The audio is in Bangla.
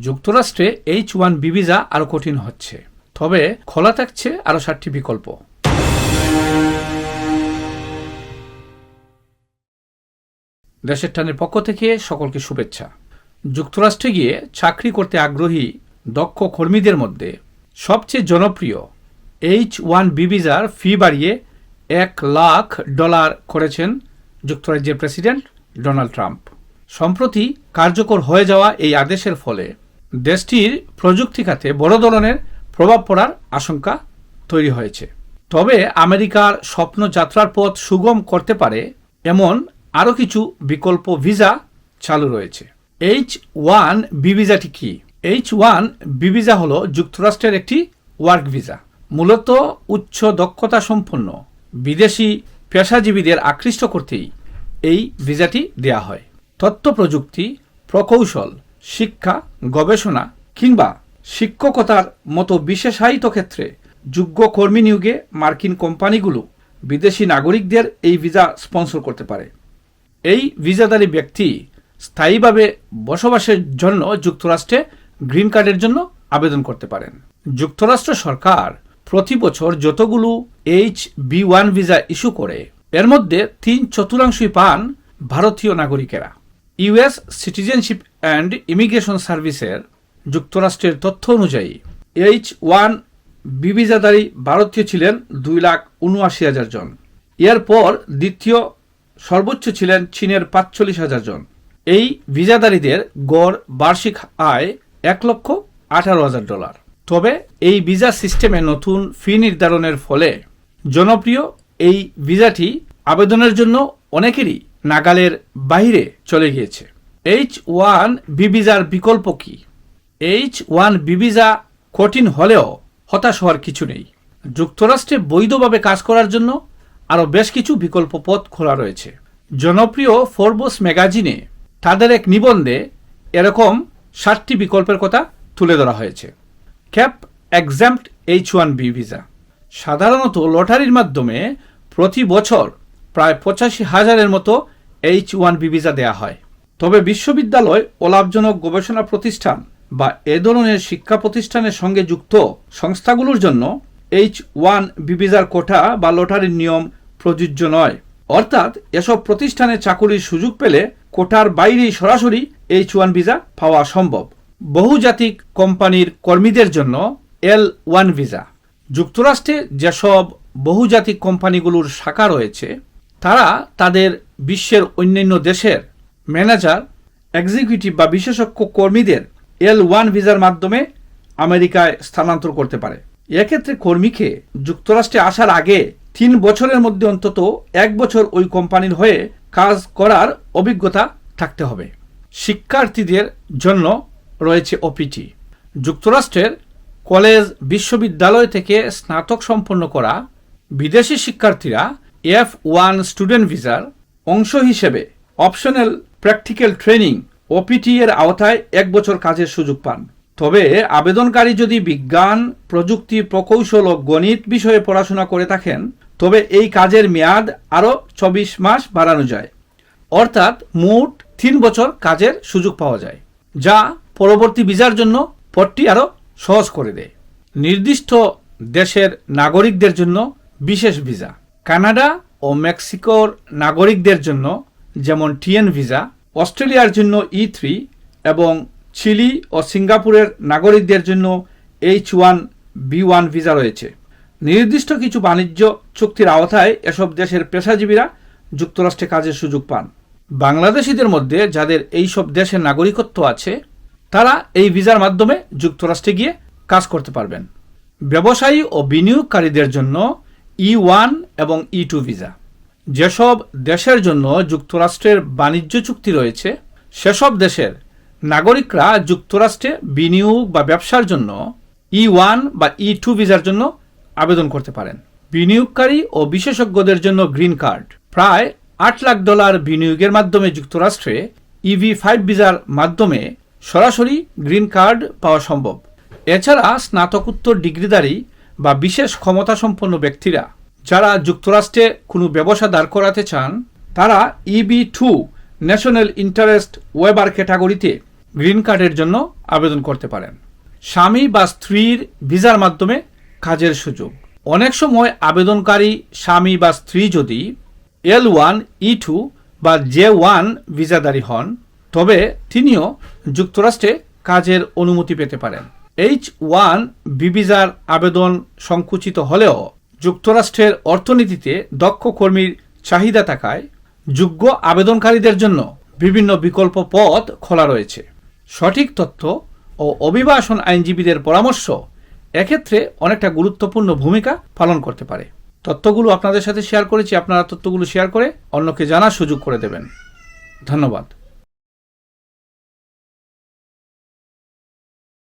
যুক্তরাষ্ট্রে এইচ ওয়ান বি ভিসা আরও কঠিন হচ্ছে। তবে খোলা থাকছে আরও সাতটি বিকল্প। দেশের টানের পক্ষ থেকে সকলকে শুভেচ্ছা। যুক্তরাষ্ট্রে গিয়ে চাকরি করতে আগ্রহী দক্ষ কর্মীদের মধ্যে সবচেয়ে জনপ্রিয় এইচ ওয়ান বি ভিসার ফি বাড়িয়ে এক লাখ ডলার করেছেন যুক্তরাজ্যের প্রেসিডেন্ট ডোনাল্ড ট্রাম্প। সম্প্রতি কার্যকর হয়ে যাওয়া এই আদেশের ফলে দেশটির প্রযুক্তি খাতে বড় ধরনের প্রভাব পড়ার আশঙ্কা তৈরি হয়েছে। তবে আমেরিকার স্বপ্ন যাত্রার পথ সুগম করতে পারে এমন আরও কিছু বিকল্প ভিসা চালু রয়েছে। এইচ ওয়ান বি ভিসাটি কি? এইচ ওয়ান বি ভিসা হল যুক্তরাষ্ট্রের একটি ওয়ার্ক ভিসা। মূলত উচ্চ দক্ষতা সম্পন্ন বিদেশি পেশাজীবীদের আকৃষ্ট করতেই এই ভিসাটি দেয়া হয়। তথ্য প্রযুক্তি প্রকৌশল শিক্ষা, গবেষণা কিংবা শিক্ষকতার মতো বিশেষায়িত ক্ষেত্রে যোগ্য কর্মী নিয়োগে মার্কিন কোম্পানিগুলো বিদেশি নাগরিকদের এই ভিসা স্পন্সর করতে পারে। এই ভিসাধারী ব্যক্তি স্থায়ীভাবে বসবাসের জন্য যুক্তরাষ্ট্রে গ্রিন কার্ডের জন্য আবেদন করতে পারেন। যুক্তরাষ্ট্র সরকার প্রতি বছর যতগুলো H B one visa issue করে, এর মধ্যে তিন চতুর্থাংশই পান ভারতীয় নাগরিকেরা। ইউএস সিটিজেনশিপ অ্যান্ড ইমিগ্রেশন সার্ভিসের যুক্তরাষ্ট্রের তথ্য অনুযায়ী এইচ ওয়ান বিভিজাধারী ভারতীয় ছিলেন দুই লাখ উনআশি হাজার জন। এরপর দ্বিতীয় সর্বোচ্চ ছিলেন চীনের পাঁচচল্লিশ হাজার জন। এই ভিজাদারীদের গড় বার্ষিক আয় এক লক্ষ আঠারো হাজার ডলার। তবে এই ভিসা সিস্টেমে নতুন ফি নির্ধারণের ফলে জনপ্রিয় এই ভিসাটি আবেদনের জন্য অনেকেরই নাগালের বাইরে চলে গিয়েছে। এইচ ওয়ান বিভিজার বিকল্প কি? এইচ ওয়ান বিভিজা কঠিন হলেও হতাশ হওয়ার কিছু নেই। যুক্তরাষ্ট্রে বৈধভাবে কাজ করার জন্য আরও বেশ কিছু বিকল্প পথ খোলা রয়েছে। জনপ্রিয় ফোরবোস ম্যাগাজিনে তাদের এক নিবন্ধে এরকম ষাটটি বিকল্পের কথা তুলে ধরা হয়েছে। Cap exempt H one B visa সাধারণত লটারির মাধ্যমে প্রতি বছর প্রায় পঁচাশি হাজারের মতো এইচ ওয়ান বি ভিসা দেওয়া হয়। তবে বিশ্ববিদ্যালয় ও লাভজনক গবেষণা প্রতিষ্ঠান বা এ ধরনের শিক্ষা প্রতিষ্ঠানের সঙ্গে যুক্ত সংস্থাগুলোর জন্য এইচ ওয়ান বি বিভিজার কোটা বা লটারির নিয়ম প্রযোজ্য নয়। অর্থাৎ এসব প্রতিষ্ঠানে চাকুরির সুযোগ পেলে কোটার বাইরেই সরাসরি এইচ ওয়ান ভিসা পাওয়া সম্ভব। বহুজাতিক কোম্পানির কর্মীদের জন্য এল ওয়ান ভিসা যুক্তরাষ্ট্রে যেসব বহুজাতিক কোম্পানিগুলোর শাখা রয়েছে, তারা তাদের বিশ্বের অন্যান্য দেশের ম্যানেজার এক্সিকিউটিভ বা বিশেষজ্ঞ কর্মীদের এল ওয়ান ভিসার মাধ্যমে আমেরিকায় স্থানান্তর করতে পারে। এক্ষেত্রে কর্মীকে যুক্তরাষ্ট্রে আসার আগে তিন বছরের মধ্যে অন্তত এক বছর ওই কোম্পানির হয়ে কাজ করার অভিজ্ঞতা থাকতে হবে। শিক্ষার্থীদের জন্য রয়েছে ওপিটি যুক্তরাষ্ট্রের কলেজ, বিশ্ববিদ্যালয় থেকে স্নাতক সম্পন্ন করা বিদেশি শিক্ষার্থীরা এফ ওয়ান স্টুডেন্ট ভিসার অংশ হিসেবে অপশনাল প্র্যাকটিক্যাল ট্রেনিং ওপিটি এর আওতায় এক বছর কাজের সুযোগ পান। তবে আবেদনকারী যদি বিজ্ঞান, প্রযুক্তি, প্রকৌশল ও গণিত বিষয়ে পড়াশোনা করে থাকেন, তবে এই কাজের মেয়াদ আরও চব্বিশ মাস বাড়ানো যায়। অর্থাৎ মোট তিন বছর কাজের সুযোগ পাওয়া যায়, যা পরবর্তী ভিসার জন্য পথটি আরও সহজ করে দেয়। নির্দিষ্ট দেশের নাগরিকদের জন্য বিশেষ ভিসা। কানাডা ও মেক্সিকোর নাগরিকদের জন্য, যেমন টিএন ভিসা, অস্ট্রেলিয়ার জন্য ই থ্রি এবং চিলি ও সিঙ্গাপুরের নাগরিকদের জন্য H one, B one visa রয়েছে। নির্দিষ্ট কিছু বাণিজ্য চুক্তির আওতায় এসব দেশের পেশাজীবীরা যুক্তরাষ্ট্রে কাজের সুযোগ পান। বাংলাদেশিদের মধ্যে যাদের এই সব দেশের নাগরিকত্ব আছে, তারা এই ভিসার মাধ্যমে যুক্তরাষ্ট্রে গিয়ে কাজ করতে পারবেন। ব্যবসায়ী ও বিনিয়োগকারীদের জন্য ই ওয়ান এবং ই টু ভিসা। যেসব দেশের জন্য যুক্তরাষ্ট্রের বাণিজ্য চুক্তি রয়েছে, সেসব দেশের নাগরিকরা যুক্তরাষ্ট্রে বিনিয়োগ বা ব্যবসার জন্য ই ওয়ান বা ই টু ভিসার জন্য আবেদন করতে পারেন। বিনিয়োগকারী ও বিশেষজ্ঞদের জন্য গ্রিন কার্ড। প্রায় আট লাখ ডলার বিনিয়োগের মাধ্যমে যুক্তরাষ্ট্রে ইভি ফাইভ ভিসার মাধ্যমে সরাসরি গ্রিন কার্ড পাওয়া সম্ভব। এছাড়া স্নাতকোত্তর ডিগ্রিধারী বা বিশেষ ক্ষমতাসম্পন্ন ব্যক্তিরা যারা যুক্তরাষ্ট্রে কোনো ব্যবসা দাঁড় করাতে চান, তারা EB two national interest waiver ক্যাটাগরিতে গ্রিন কার্ডের জন্য আবেদন করতে পারেন। স্বামী বা স্ত্রীর ভিসার মাধ্যমে কাজের সুযোগ। অনেক সময় আবেদনকারী স্বামী বা স্ত্রী যদি এল ওয়ান ই টু বা জে ওয়ান ভিসাদারী হন, তবে তিনিও যুক্তরাষ্ট্রে কাজের অনুমতি পেতে পারেন। এইচ ওয়ান বি ভিসার আবেদন সংকুচিত হলেও যুক্তরাষ্ট্রের অর্থনীতিতে দক্ষ কর্মীর চাহিদা থাকায় যোগ্য আবেদনকারীদের জন্য বিভিন্ন বিকল্প পথ খোলা রয়েছে। সঠিক তথ্য ও অভিবাসন আইনজীবীদের পরামর্শ এক্ষেত্রে অনেকটা গুরুত্বপূর্ণ ভূমিকা পালন করতে পারে। তথ্যগুলো আপনাদের সাথে শেয়ার করেছি, আপনারা তথ্যগুলো শেয়ার করে অন্যকে জানার সুযোগ করে দেবেন। ধন্যবাদ।